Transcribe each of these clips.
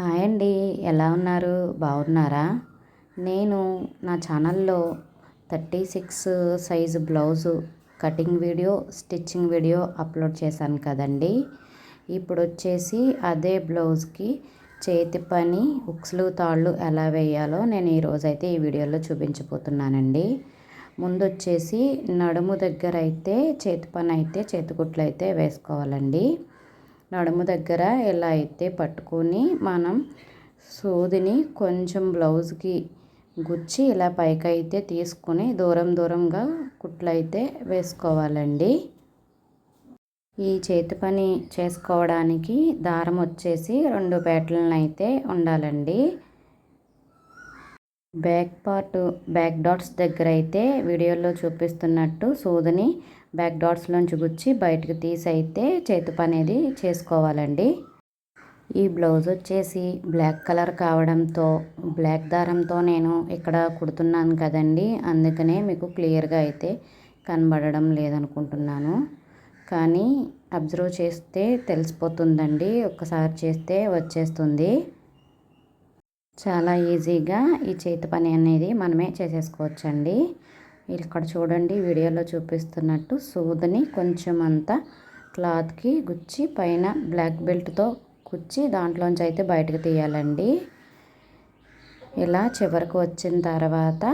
Hi అండి. ఎలా ఉన్నారు? బాగున్నారా? నేను నా ఛానల్లో thirty six size blouse cutting video stitching video upload చేశాను కదండి. ఇప్పుడు వచ్చేసి అదే బ్లౌజ్కి చేతి పని ఉక్స్లు తాళ్ళు ఎలా వేయాలో నేను ఈరోజైతే ఈ వీడియోలో చూపించబోతున్నానండి. ముందు వచ్చేసి నడుము దగ్గర అయితే చేతి పని అయితే చేతికుట్లు అయితే వేసుకోవాలండి. నడుము దగ్గర ఎలా అయితే పట్టుకొని మనం సూదిని కొంచెం బ్లౌజ్కి గుచ్చి ఇలా పైకైతే తీసుకుని దూరం దూరంగా కుట్లు అయితే వేసుకోవాలండి. ఈ చేతి పని చేసుకోవడానికి దారం వచ్చేసి రెండు పేటలను అయితే ఉండాలండి. బ్యాక్ పార్ట్ బ్యాక్ డాట్స్ దగ్గర అయితే వీడియోలో చూపిస్తున్నట్టు సూదిని బ్యాక్ డాట్స్లోంచి గుచ్చి బయటకు తీసి అయితే చేతి పని అనేది చేసుకోవాలండి. ఈ బ్లౌజ్ వచ్చేసి బ్లాక్ కలర్ కావడంతో బ్లాక్ దారంతో నేను ఇక్కడ కుడుతున్నాను కదండి. అందుకనే మీకు క్లియర్గా అయితే కనబడడం లేదనుకుంటున్నాను. కానీ అబ్జర్వ్ చేస్తే తెలిసిపోతుందండి. ఒక్కసారి చేస్తే వచ్చేస్తుంది. చాలా ఈజీగా ఈ చేతి పని అనేది మనమే చేసేసుకోవచ్చండి. ఇక్కడ చూడండి వీడియోలో చూపిస్తున్నట్టు సూదిని కొంచెం అంతా క్లాత్కి గుచ్చి పైన బ్లాక్ బెల్ట్తో కుచ్చి దాంట్లోంచి అయితే బయటకు తీయాలండి. ఇలా చివరికి వచ్చిన తర్వాత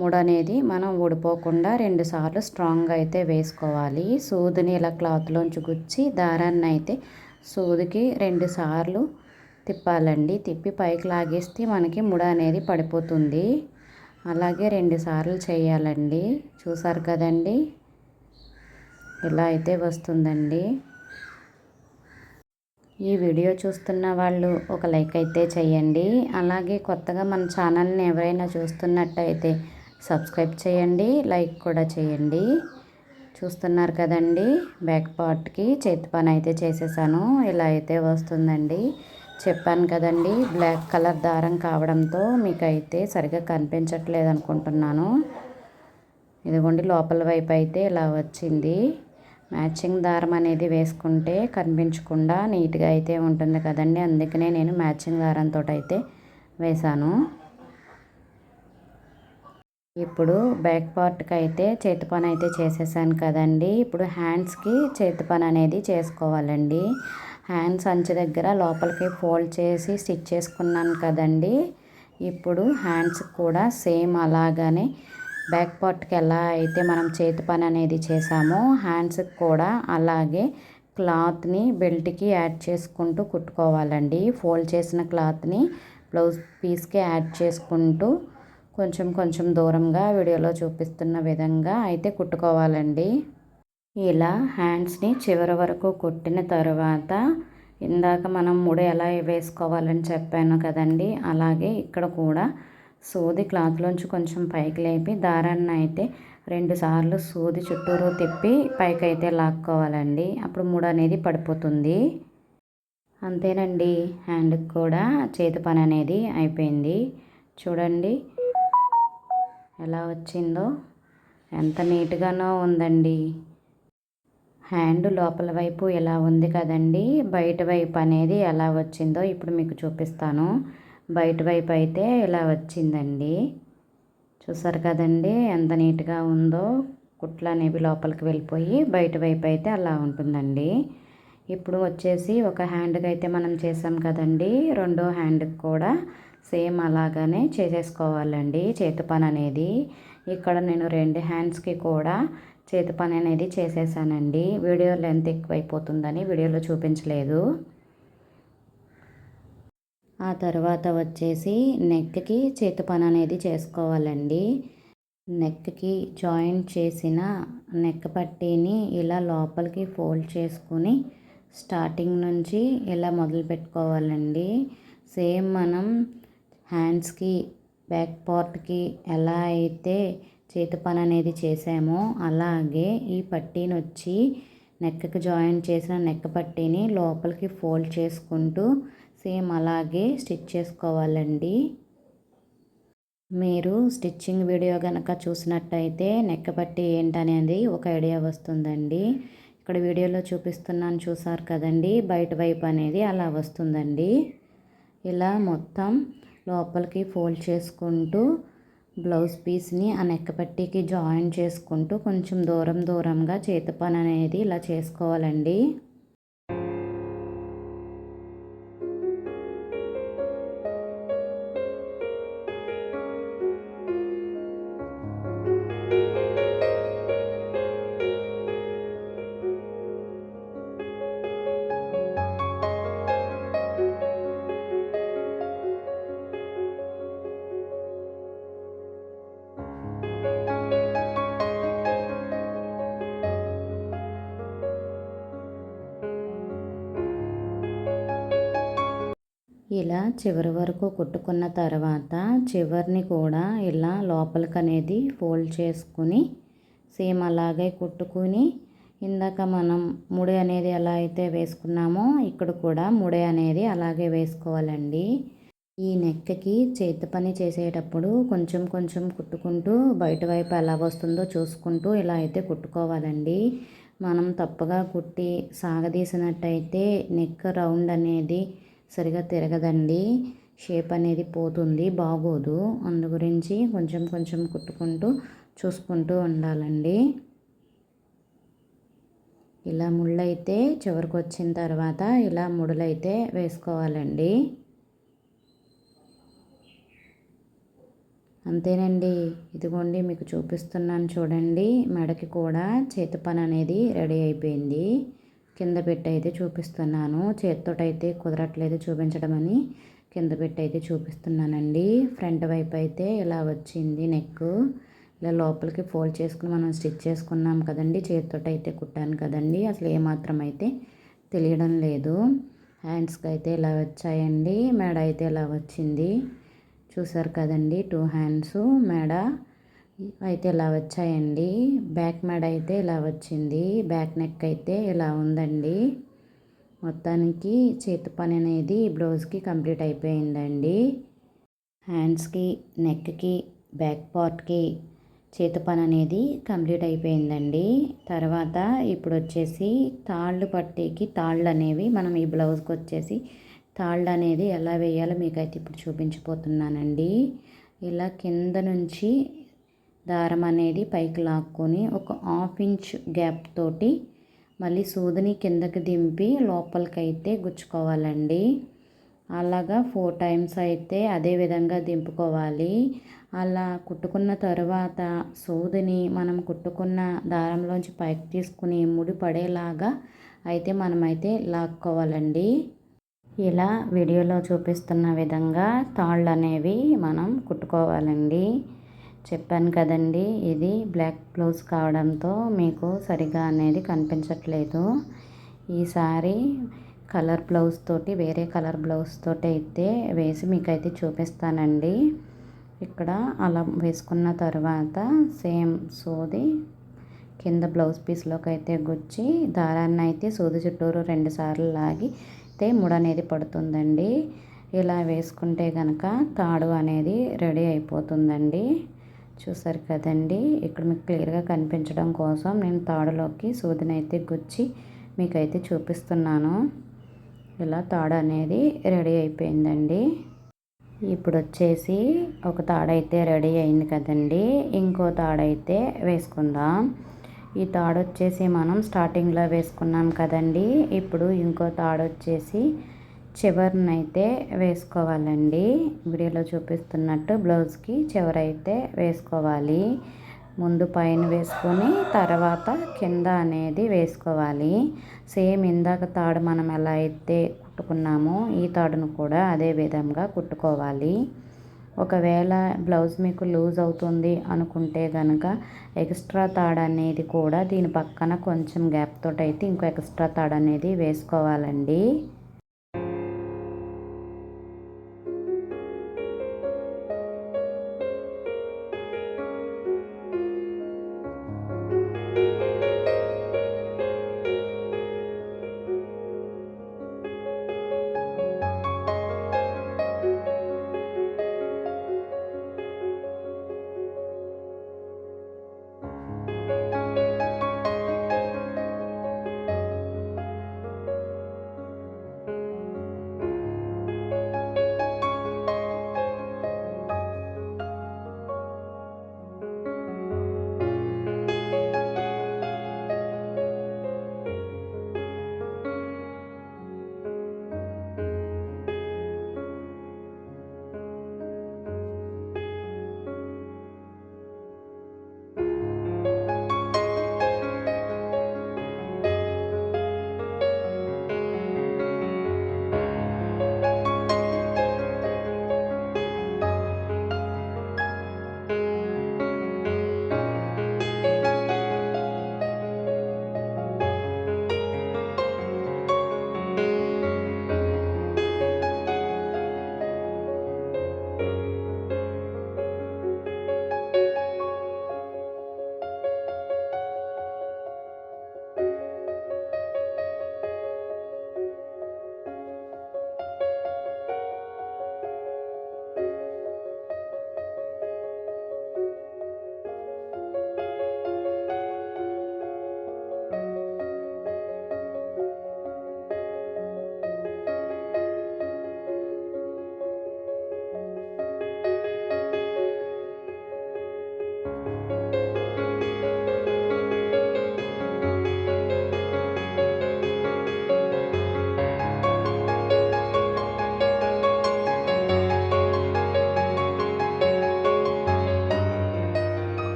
ముడ అనేది మనం ఊడిపోకుండా రెండుసార్లు స్ట్రాంగ్గా అయితే వేసుకోవాలి. సూదిని ఇలా క్లాత్లోంచి గుచ్చి దారాన్ని అయితే సూదికి రెండు సార్లు తిప్పాలండి. తిప్పి పైకి లాగేస్తే మనకి ముడ అనేది పడిపోతుంది. అలాగే రెండు సార్లు చేయాలండి. చూసారు కదండి? ఇలా అయితే వస్తుందండి. ఈ వీడియో చూస్తున్న వాళ్ళు ఒక లైక్ అయితే చేయండి. అలాగే కొత్తగా మన ఛానల్ని ఎవరైనా చూస్తున్నట్టయితే సబ్స్క్రైబ్ చేయండి. లైక్ కూడా చేయండి. చూస్తున్నారు కదండి? బ్యాక్ పార్ట్కి చేతి పని అయితే చేసేసాను. ఇలా అయితే వస్తుందండి. చెప్పాను కదండి బ్లాక్ కలర్ దారం కావడంతో మీకైతే సరిగా సరిగ్గా కనిపించట్లేదు అనుకుంటున్నాను. ఇదిగోండి లోపల వైపు అయితే ఇలా వచ్చింది. మ్యాచింగ్ దారం అనేది వేసుకుంటే కనిపించకుండా నీట్గా అయితే ఉంటుంది కదండి. అందుకనే నేను మ్యాచింగ్ దారంతో అయితే వేశాను. ఇప్పుడు బ్యాక్ పార్ట్కి అయితే చేతి పని అయితే చేసేసాను కదండి. ఇప్పుడు హ్యాండ్స్కి చేతి పని అనేది చేసుకోవాలండి. హ్యాండ్స్ అంచు దగ్గర లోపలికి ఫోల్డ్ చేసి స్టిచ్ చేసుకున్నాను కదండి. ఇప్పుడు హ్యాండ్స్ కూడా సేమ్ అలాగనే బ్యాక్ పార్ట్కి ఎలా అయితే మనం చేతి పని అనేది చేసామో హ్యాండ్స్కి కూడా అలాగే క్లాత్ని బెల్ట్కి యాడ్ చేసుకుంటూ కుట్టుకోవాలండి. ఫోల్డ్ చేసిన క్లాత్ని బ్లౌజ్ పీస్కి యాడ్ చేసుకుంటూ కొంచెం కొంచెం దూరంగా వీడియోలో చూపిస్తున్న విధంగా అయితే కుట్టుకోవాలండి. ఇలా హ్యాండ్స్ని చివరి వరకు కుట్టిన తర్వాత ఇందాక మనం ముడి ఎలా వేసుకోవాలని చెప్పాను కదండి అలాగే ఇక్కడ కూడా సూది క్లాత్లోంచి కొంచెం పైకి లేపి దారాన్ని అయితే రెండు సార్లు సూది చుట్టూరు తిప్పి పైకి అయితే లాక్కోవాలండి. అప్పుడు ముడి అనేది పడిపోతుంది. అంతేనండి హ్యాండ్కి కూడా చేతి పని అనేది అయిపోయింది. చూడండి ఎలా వచ్చిందో ఎంత నీట్గానో ఉందండి. హ్యాండ్ లోపల వైపు ఎలా ఉంది కదండి. బయట వైపు అనేది ఎలా వచ్చిందో ఇప్పుడు మీకు చూపిస్తాను. బయట వైపు అయితే ఇలా వచ్చిందండి. చూసారు కదండి ఎంత నీట్గా ఉందో. కుట్లు అనేవి లోపలికి వెళ్ళిపోయి బయట వైపు అయితే అలా ఉంటుందండి. ఇప్పుడు వచ్చేసి ఒక హ్యాండ్కి అయితే మనం చేసాం కదండి. రెండో హ్యాండ్కి కూడా సేమ్ అలాగనే చేసేసుకోవాలండి. చేతి పని అనేది. ఇక్కడ నేను రెండు హ్యాండ్స్కి కూడా చేతి పని అనేది చేసేసానండి. వీడియో లెంత్ ఎక్కువైపోతుందని వీడియోలో చూపించలేదు. ఆ తర్వాత వచ్చేసి నెక్కి చేతి పని అనేది చేసుకోవాలండి. నెక్కి జాయింట్ చేసిన నెక్ పట్టీని ఇలా లోపలికి ఫోల్డ్ చేసుకుని స్టార్టింగ్ నుంచి ఇలా మొదలు పెట్టుకోవాలండి. సేమ్ మనం హ్యాండ్స్కి బ్యాక్ పార్ట్కి ఎలా అయితే చేతి పని అనేది చేసామో అలాగే ఈ పట్టీని వచ్చి నెక్కకి జాయిన్ చేసిన నెక్క పట్టీని లోపలికి ఫోల్డ్ చేసుకుంటూ సేమ్ అలాగే స్టిచ్ చేసుకోవాలండి. మీరు స్టిచ్చింగ్ వీడియో కనుక చూసినట్టయితే నెక్క పట్టి ఏంటనేది ఒక ఐడియా వస్తుందండి. ఇక్కడ వీడియోలో చూపిస్తున్నాను చూసారు కదండి బయట వైపు అనేది అలా వస్తుందండి. ఇలా మొత్తం లోపలికి ఫోల్డ్ చేసుకుంటూ బ్లౌజ్ పీస్ని ఆ నెక్క పట్టీకి జాయిన్ చేసుకుంటూ కొంచెం దూరం దూరంగా చేతి పని అనేది ఇలా చేసుకోవాలండి. ఇలా చివరి వరకు కుట్టుకున్న తర్వాత చివరిని కూడా ఇలా లోపలికి అనేది ఫోల్డ్ చేసుకుని సేమ్ అలాగే కుట్టుకుని ఇందాక మనం ముడి అనేది ఎలా అయితే వేసుకున్నామో ఇక్కడ కూడా ముడి అనేది అలాగే వేసుకోవాలండి. ఈ నెక్కకి చేతి పని చేసేటప్పుడు కొంచెం కొంచెం కుట్టుకుంటూ బయట వైపు ఎలా వస్తుందో చూసుకుంటూ ఇలా అయితే కుట్టుకోవాలండి. మనం తప్పుగా కుట్టి సాగదీసినట్టయితే నెక్ రౌండ్ అనేది సరిగా తిరగదండి. షేప్ అనేది పోతుంది బాగోదు. అందు గురించి కొంచెం కొంచెం కుట్టుకుంటూ చూసుకుంటూ ఉండాలండి. ఇలా ముళ్ళైతే చివరికి వచ్చిన తర్వాత ఇలా ముడులైతే వేసుకోవాలండి. అంతేనండి. ఇదిగోండి మీకు చూపిస్తున్నాను చూడండి. మెడకి కూడా చేతి పని అనేది రెడీ అయిపోయింది. కింద పెట్టి అయితే చూపిస్తున్నాను. చేత్తోటైతే కుదరట్లేదు చూపించడం అని కింద పెట్టి అయితే చూపిస్తున్నానండి. ఫ్రంట్ వైపు అయితే ఇలా వచ్చింది నెక్ ఇలా లోపలికి ఫోల్డ్ చేసుకుని మనం స్టిచ్ చేసుకున్నాం కదండి. చేత్తోటైతే కుట్టాను కదండి. అసలు ఏమాత్రం అయితే తెలియడం లేదు. హ్యాండ్స్కి అయితే ఇలా వచ్చాయండి. మెడ అయితే ఇలా వచ్చింది. చూసారు కదండి టూ హ్యాండ్స్. మెడ అయితే ఇలా వచ్చాయండి. బ్యాక్ మెడ అయితే ఇలా వచ్చింది. బ్యాక్ నెక్ అయితే ఇలా ఉందండి. మొత్తానికి చేతి పని అనేది బ్లౌజ్కి కంప్లీట్ అయిపోయిందండి. హ్యాండ్స్కి నెక్కి బ్యాక్ పార్ట్కి చేతి పని అనేది కంప్లీట్ అయిపోయిందండి. తర్వాత ఇప్పుడు వచ్చేసి తాళ్ళు పట్టేకి తాళ్ళు అనేవి మనం ఈ బ్లౌజ్కి వచ్చేసి తాళ్ళు అనేది ఎలా వేయాలో మీకైతే ఇప్పుడు చూపించిపోతున్నానండి. ఇలా కింద నుంచి దారం అనేది పైకి లాక్కొని ఒక హాఫ్ ఇంచ్ గ్యాప్ తోటి మళ్ళీ సూదిని కిందకి దింపి లోపలికైతే గుచ్చుకోవాలండి. అలాగా ఫోర్ టైమ్స్ అయితే అదే విధంగా దింపుకోవాలి. అలా కుట్టుకున్న తర్వాత సూదిని మనం కుట్టుకున్న దారంలోంచి పైకి తీసుకుని ముడి పడేలాగా అయితే మనమైతే లాక్కోవాలండి. ఇలా వీడియోలో చూపిస్తున్న విధంగా తాళ్ళు అనేవి మనం కుట్టుకోవాలండి. చెప్పాను కదండి ఇది బ్లాక్ బ్లౌజ్ కావడంతో మీకు సరిగా అనేది కనిపించట్లేదు. ఈసారి కలర్ బ్లౌజ్ తోటి వేరే కలర్ బ్లౌజ్ తోటి అయితే వేసి మీకైతే చూపిస్తానండి. ఇక్కడ అలా వేసుకున్న తర్వాత సేమ్ సోది కింద బ్లౌజ్ పీస్లోకి అయితే గుచ్చి దారాన్ని అయితే సూది చుట్టూరు రెండు సార్లు లాగి అయితే ముడ అనేది పడుతుందండి. ఇలా వేసుకుంటే కనుక తాడు అనేది రెడీ అయిపోతుందండి. చూసారు కదండి. ఇక్కడ మీకు క్లియర్గా కనిపించడం కోసం నేను తాడులోకి సూదిని అయితే గుచ్చి మీకైతే చూపిస్తున్నాను. ఇలా తాడు అనేది రెడీ అయిపోయిందండి. ఇప్పుడు వచ్చేసి ఒక తాడైతే రెడీ అయింది కదండి. ఇంకో తాడైతే వేసుకుందాం. ఈ తాడు వచ్చేసి మనం స్టార్టింగ్లో వేసుకున్నాం కదండి. ఇప్పుడు ఇంకో తాడు వచ్చేసి చివరినైతే వేసుకోవాలండి. వీడియోలో చూపిస్తున్నట్టు బ్లౌజ్కి చివరైతే వేసుకోవాలి. ముందు పైన వేసుకొని తర్వాత కింద అనేది వేసుకోవాలి. సేమ్ ఇందాక తాడు మనం ఎలా అయితే కుట్టుకున్నామో ఈ తాడును కూడా అదే విధంగా కుట్టుకోవాలి. ఒకవేళ బ్లౌజ్ మీకు లూజ్ అవుతుంది అనుకుంటే కనుక ఎక్స్ట్రా తాడు అనేది కూడా దీని పక్కన కొంచెం గ్యాప్ తోటైతే అయితే ఇంకో ఎక్స్ట్రా తాడు అనేది వేసుకోవాలండి.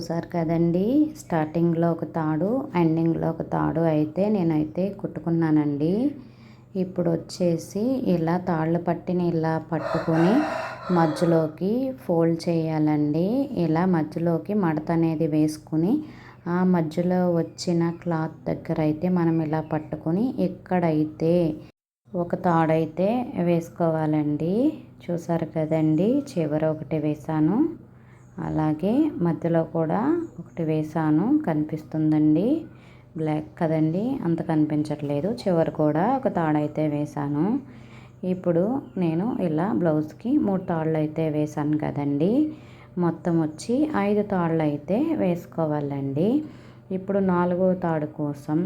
చూసారు కదండి? స్టార్టింగ్లో ఒక తాడు ఎండింగ్లో ఒక తాడు అయితే నేనైతే కుట్టుకున్నానండి. ఇప్పుడు వచ్చేసి ఇలా తాళ్ళు పట్టిని ఇలా పట్టుకొని మధ్యలోకి ఫోల్డ్ చేయాలండి. ఇలా మధ్యలోకి మడత అనేది వేసుకుని ఆ మధ్యలో వచ్చిన క్లాత్ దగ్గర అయితే మనం ఇలా పట్టుకొని ఎక్కడైతే ఒక తాడైతే వేసుకోవాలండి. చూసారు కదండి? చివర ఒకటి వేసాను అలాగే మధ్యలో కూడా ఒకటి వేసాను కనిపిస్తుందండి. బ్లాక్ కదండి. అంత కనిపించట్లేదు. చివరి కూడా ఒక తాడైతే వేసాను ఇప్పుడు నేను ఇలా బ్లౌజ్కి మూడు తాళ్ళు అయితే వేసాను కదండి. మొత్తం వచ్చి ఐదు తాళ్ళు అయితే వేసుకోవాలండి. ఇప్పుడు నాలుగో తాడు కోసం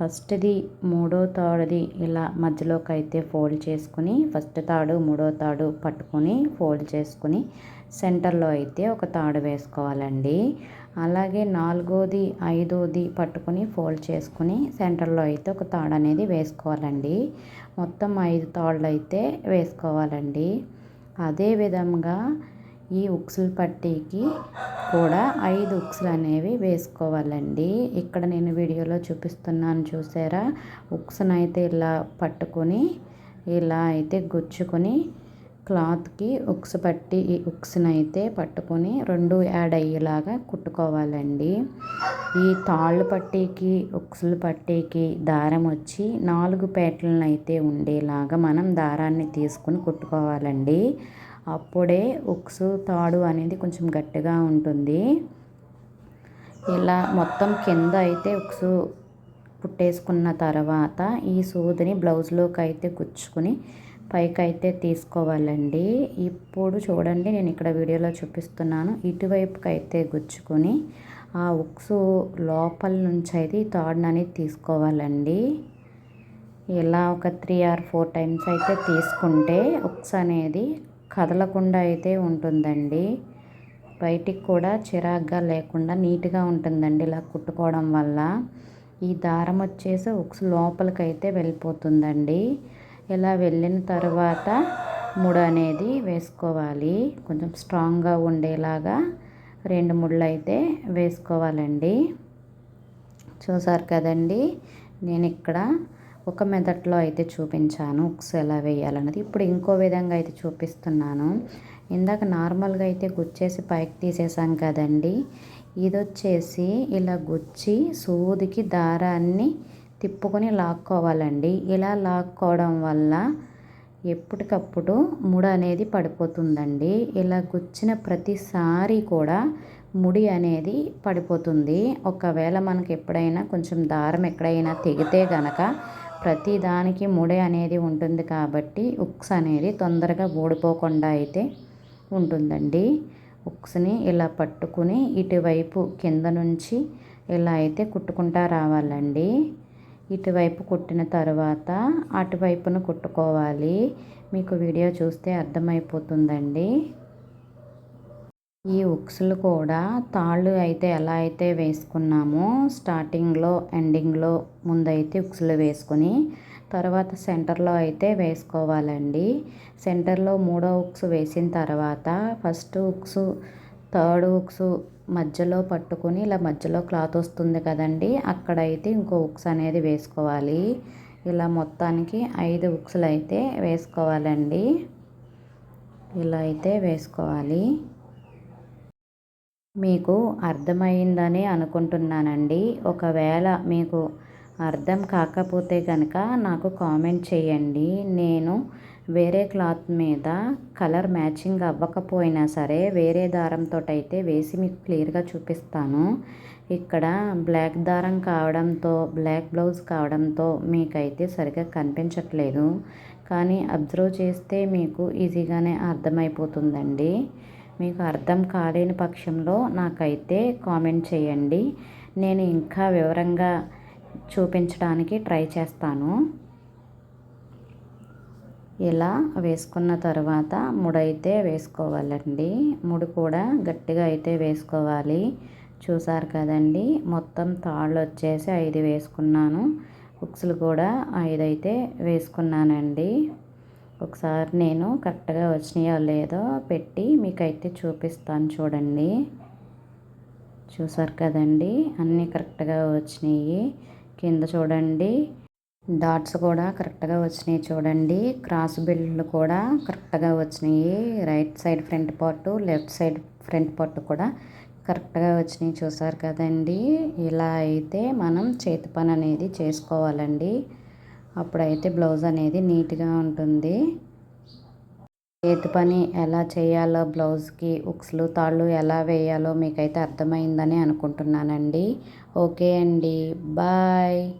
ఫస్ట్ది మూడో తాడుది ఇలా మధ్యలోకి అయితే ఫోల్డ్ చేసుకుని ఫస్ట్ తాడు మూడో తాడు పట్టుకొని ఫోల్డ్ చేసుకుని సెంటర్లో అయితే ఒక తాడు వేసుకోవాలండి. అలాగే నాలుగోది ఐదోది పట్టుకొని ఫోల్డ్ చేసుకుని సెంటర్లో అయితే ఒక తాడు అనేది వేసుకోవాలండి. మొత్తం ఐదు తాళ్ళు అయితే వేసుకోవాలండి. అదే విధంగా ఈ ఉక్సులు పట్టీకి కూడా ఐదు ఉక్సులు అనేవి వేసుకోవాలండి. ఇక్కడ నేను వీడియోలో చూపిస్తున్నాను చూసారా? ఉక్సును అయితే ఇలా పట్టుకొని ఇలా అయితే గుచ్చుకొని క్లాత్కి ఉక్స్ పట్టి ఈ ఉక్స్ని అయితే పట్టుకొని రెండు యాడ్ అయ్యేలాగా కుట్టుకోవాలండి. ఈ తాళ్ళు పట్టీకి ఉక్సులు పట్టీకి దారం వచ్చి నాలుగు పేటలను అయితే ఉండేలాగా మనం దారాన్ని తీసుకుని కుట్టుకోవాలండి. అప్పుడే ఉక్సు తాడు అనేది కొంచెం గట్టిగా ఉంటుంది. ఇలా మొత్తం కింద అయితే ఉక్సు పుట్టేసుకున్న తర్వాత ఈ సూదిని బ్లౌజ్లోకి అయితే గుచ్చుకుని పైకైతే తీసుకోవాలండి. ఇప్పుడు చూడండి నేను ఇక్కడ వీడియోలో చూపిస్తున్నాను. ఇటువైపుకి అయితే గుచ్చుకొని ఆ ఉక్సు లోపల నుంచి అయితే ఈ తాడును అనేది తీసుకోవాలండి. ఇలా ఒక త్రీ ఆర్ ఫోర్ టైమ్స్ అయితే తీసుకుంటే ఉక్స్ అనేది కదలకుండా అయితే ఉంటుందండి. బయటికి కూడా చిరాగ్గా లేకుండా నీట్గా ఉంటుందండి ఇలా కుట్టుకోవడం వల్ల. ఈ దారం వచ్చేసి ఉక్స్ అయితే వెళ్ళిపోతుందండి. ఇలా వెళ్ళిన తర్వాత ముడు అనేది వేసుకోవాలి. కొంచెం స్ట్రాంగ్గా ఉండేలాగా రెండు ముళ్ళు అయితే వేసుకోవాలండి. చూసారు కదండి నేను ఇక్కడ ఒక మెథడ్లో అయితే చూపించాను ఉక్స్ ఎలా వేయాలన్నది. ఇప్పుడు ఇంకో విధంగా అయితే చూపిస్తున్నాను. ఇందాక నార్మల్గా అయితే గుచ్చేసి పైకి తీసేసాం కదండి. ఇది వచ్చేసి ఇలా గుచ్చి సూదికి దారాన్ని తిప్పుకొని లాక్కోవాలండి. ఇలా లాక్కోవడం వల్ల ఎప్పటికప్పుడు ముడి అనేది పడిపోతుందండి. ఇలా గుచ్చిన ప్రతిసారి కూడా ముడి అనేది పడిపోతుంది. ఒకవేళ మనకి ఎప్పుడైనా కొంచెం దారం ఎక్కడైనా తెగితే గనక ప్రతి దానికి ముడి అనేది ఉంటుంది కాబట్టి ఉక్స్ అనేది తొందరగా ఊడిపోకుండా అయితే ఉంటుందండి. ఉక్స్ని ఇలా పట్టుకుని ఇటువైపు కింద నుంచి ఇలా అయితే కుట్టుకుంటా రావాలండి. ఇటువైపు కుట్టిన తర్వాత అటువైపును కుట్టుకోవాలి. మీకు వీడియో చూస్తే అర్థమైపోతుందండి. ఈ ఉక్స్లు కూడా తాళ్ళు అయితే ఎలా అయితే వేసుకున్నామో స్టార్టింగ్లో ఎండింగ్లో ముందైతే ఉక్స్లు వేసుకొని తర్వాత సెంటర్లో అయితే వేసుకోవాలండి. సెంటర్లో మూడో ఉక్స్ వేసిన తర్వాత ఫస్ట్ ఉక్స్ థర్డ్ ఉక్స్ మధ్యలో పట్టుకొని ఇలా మధ్యలో క్లాత్ వస్తుంది కదండి అక్కడైతే ఇంకో ఉక్స్ అనేది వేసుకోవాలి. ఇలా మొత్తానికి ఐదు ఉక్స్లు అయితే వేసుకోవాలండి. ఇలా అయితే వేసుకోవాలి. మీకు అర్థమైందని అనుకుంటున్నానండి. ఒకవేళ మీకు అర్థం కాకపోతే కనుక నాకు కామెంట్ చేయండి. నేను వేరే క్లాత్ మీద కలర్ మ్యాచింగ్ అవ్వకపోయినా సరే వేరే దారంతో అయితే వేసి మీకు క్లియర్గా చూపిస్తాను. ఇక్కడ బ్లాక్ దారం కావడంతో బ్లాక్ బ్లౌజ్ కావడంతో మీకైతే సరిగ్గా కనిపించట్లేదు. కానీ అబ్జర్వ్ చేస్తే మీకు ఈజీగానే అర్థమైపోతుందండి. మీకు అర్థం కాలేని పక్షంలో నాకైతే కామెంట్ చేయండి. నేను ఇంకా వివరంగా చూపించడానికి ట్రై చేస్తాను. ఇలా వేసుకున్న తర్వాత ముడైతే వేసుకోవాలండి. ముడి కూడా గట్టిగా అయితే వేసుకోవాలి. చూసారు కదండి మొత్తం తాళ్ళు వచ్చేసి ఐదు వేసుకున్నాను. బుక్స్లు కూడా ఐదు అయితే వేసుకున్నానండి. ఒకసారి నేను కరెక్ట్గా వచ్చినాయో లేదో పెట్టి మీకైతే చూపిస్తాను చూడండి. చూసారు కదండి? అన్నీ కరెక్ట్గా వచ్చినాయి. కింద చూడండి. డాట్స్ కూడా కరెక్ట్గా వచ్చినాయి చూడండి. క్రాస్ బిల్లు కూడా కరెక్ట్గా వచ్చినాయి. Right side front part left side front part కూడా కరెక్ట్గా వచ్చినాయి చూసారు కదండి. ఇలా అయితే మనం చేతి పని అనేది చేసుకోవాలండి. అప్పుడైతే బ్లౌజ్ అనేది నీట్గా ఉంటుంది. చేతి పని ఎలా చేయాలో బ్లౌజ్కి ఉక్స్లు తాళ్ళు ఎలా వేయాలో మీకైతే అర్థమైందని అనుకుంటున్నానండి. ఓకే అండి. బాయ్.